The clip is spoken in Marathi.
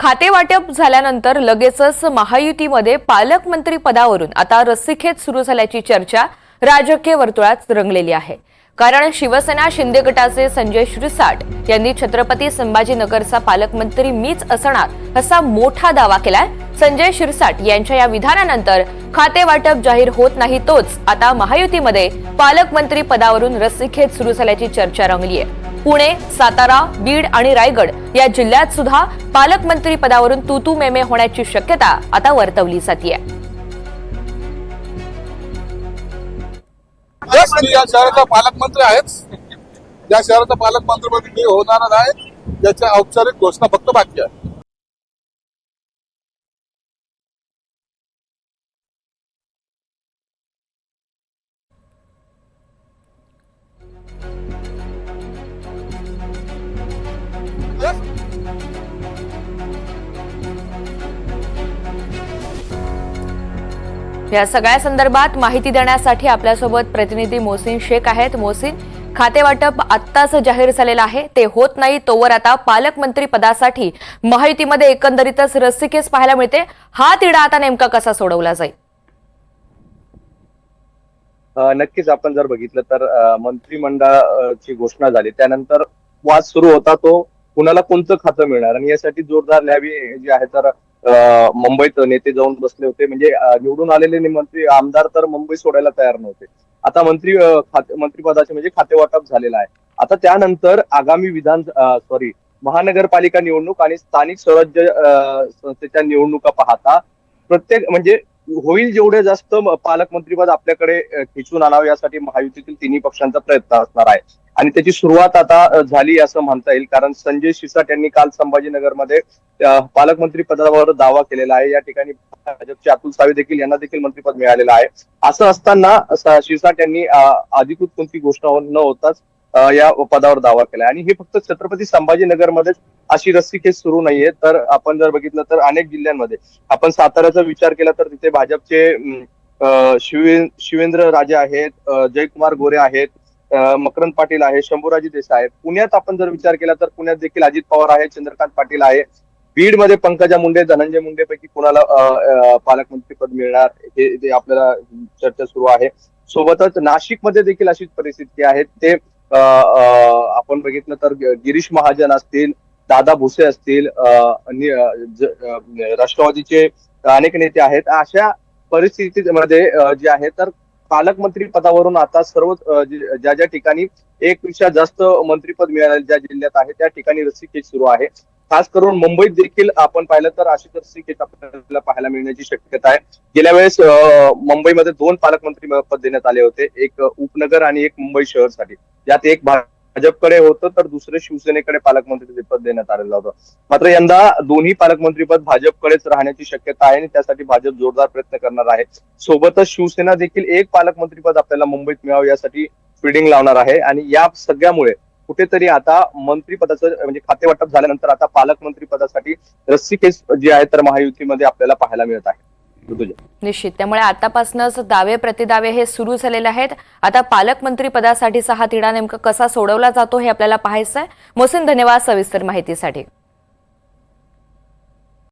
खातेवाटप झाल्यानंतर लगेचच महायुतीमध्ये पालकमंत्री पदावरून आता रस्सीखेच सुरू झाल्याची चर्चा राजकीय वर्तुळात रंगलेली आहे. कारण शिवसेना शिंदे गटाचे संजय श्रीसाट यांनी छत्रपती संभाजीनगरचा पालकमंत्री मीच असणार असा मोठा दावा केलाय. संजय शिरसाट यांच्या या विधानानंतर खाते वाटप जाहीर होत नाही तोच आता महायुतीमध्ये पालकमंत्री पदावरून रस्सीखेच सुरू झाल्याची चर्चा रंगली आहे पुणे सातारा बीड आणि रायगड या जिल्ह्यात सुद्धा पालकमंत्री पदावरून तुतू मेमे होण्याची शक्यता आता वर्तवली जाते मी या शहराचा पालकमंत्री आहेच या शहराचा पालकमंत्री मी होणार आहे. याची औपचारिक घोषणा फक्त बाकी आहे. या सगळ्या संदर्भात माहिती देण्यासाठी आपल्यासोबत प्रतिनिधी मोहसिन शेख आहेत. मोहसिन खाते वाटप आत्ताच जाहीर झालेलं आहे. ते होत नाही तोवर आता पालकमंत्री पदासाठी माहितीमध्ये एकंदरीतच रस्सीकेस पाहायला मिळते. हा तिढा आता नेमका कसा सोडवला जाईल? नक्कीच आपण जर बघितलं तर मंत्रिमंडळाची घोषणा झाली. त्यानंतर वाद सुरू होता तो कुणाला कोणतं खातं मिळणार? आणि यासाठी जोरदार न्यावी जी आहे तर मुंबईत नेते जाऊन बसले होते. म्हणजे निवडून आलेले मंत्री आमदार तर मुंबई सोडायला तयार नव्हते. आता मंत्री खाते मंत्रिपदाचे म्हणजे खातेवाटप झालेलं आहे. आता त्यानंतर आगामी विधान सॉरी महानगरपालिका निवडणूक आणि स्थानिक स्वराज्य संस्थेच्या निवडणुका पाहता प्रत्येक म्हणजे होईल जेवढे जास्त पालकमंत्रीपद आपल्याकडे अ, खेचून आणावं यासाठी महायुतीतील तिन्ही पक्षांचा प्रयत्न असणार आहे. आणि त्याची सुरुवात आता झाली असं म्हणता येईल. कारण संजय शिरसाट यांनी काल संभाजीनगरमध्ये पालकमंत्री पदावर दावा केलेला आहे. या ठिकाणी भाजपचे अतुल सावे देखील यांना देखील मंत्रीपद मिळालेलं आहे. असं असताना स- शिरसाट यांनी अधिकृत कोणती घोषणा न होताच या पदावर दावा केला आणि हे फक्त छत्रपती संभाजीनगरमध्येच अशी रस्सी केस सुरू नाहीये. तर आपण जर बघितलं तर अनेक जिल्ह्यांमध्ये आपण साताऱ्याचा विचार केला तर तिथे भाजपचे शिवे शिवेंद्र राजे आहेत जयकुमार गोरे आहेत मकरंद पाटील आहे शंभूराजी देसाई आहे पुण्यात आपण जर विचार केला तर पुण्यात देखील अजित पवार आहे चंद्रकांत पाटील आहे. बीडमध्ये पंकजा मुंडे धनंजय मुंडे पैकी कुणाला पालकमंत्री पद मिळणार हे आपल्याला चर्चा सुरू आहे. सोबतच नाशिकमध्ये देखील अशीच परिस्थिती आहे. ते आपण बघितलं तर गिरीश महाजन असतील दादा भुसे असतील राष्ट्रवादीचे अनेक नेते आहेत. अशा परिस्थितीमध्ये जे आहे तर पालकमंत्री पदावरून आता सर्व ज्या ज्या ठिकाणी एक पेक्षा जास्त मंत्रीपद मिळाले ज्या जिल्ह्यात आहे त्या ठिकाणी रस्सीखेच सुरू आहे. खास करून मुंबईत देखील आपण पाहिलं तर अशी रस्सीखेच आपल्याला पाहायला मिळण्याची शक्यता आहे. गेल्या वेळेस मुंबईमध्ये दोन पालकमंत्री पद देण्यात आले होते. एक उपनगर आणि एक मुंबई शहरसाठी. यात एक भाग भाजपकडे होतं तर दुसरे शिवसेनेकडे पालकमंत्रीपद देण्यात आलेलं होतं. मात्र यंदा दोन्ही पालकमंत्रीपद भाजपकडेच राहण्याची शक्यता आहे आणि त्यासाठी भाजप जोरदार प्रयत्न करणार आहे. सोबतच शिवसेना देखील एक पालकमंत्रीपद आपल्याला मुंबईत मिळावं यासाठी फिडिंग लावणार आहे. आणि या सगळ्यामुळे कुठेतरी आता मंत्रीपदाचं म्हणजे खाते वाटप झाल्यानंतर आता पालकमंत्री पदासाठी रस्सी केस जी आहे तर महायुतीमध्ये आपल्याला पाहायला मिळत आहे. ऋतुजा. निश्चित. त्यामुळे आतापासूनच दावे प्रतिदावे हे सुरू झालेले आहेत. आता पालकमंत्री पदासाठीचा हा तिढा नेमका कसा सोडवला जातो हे आपल्याला पाहायचं आहे मोसिन धन्यवाद सविस्तर माहितीसाठी.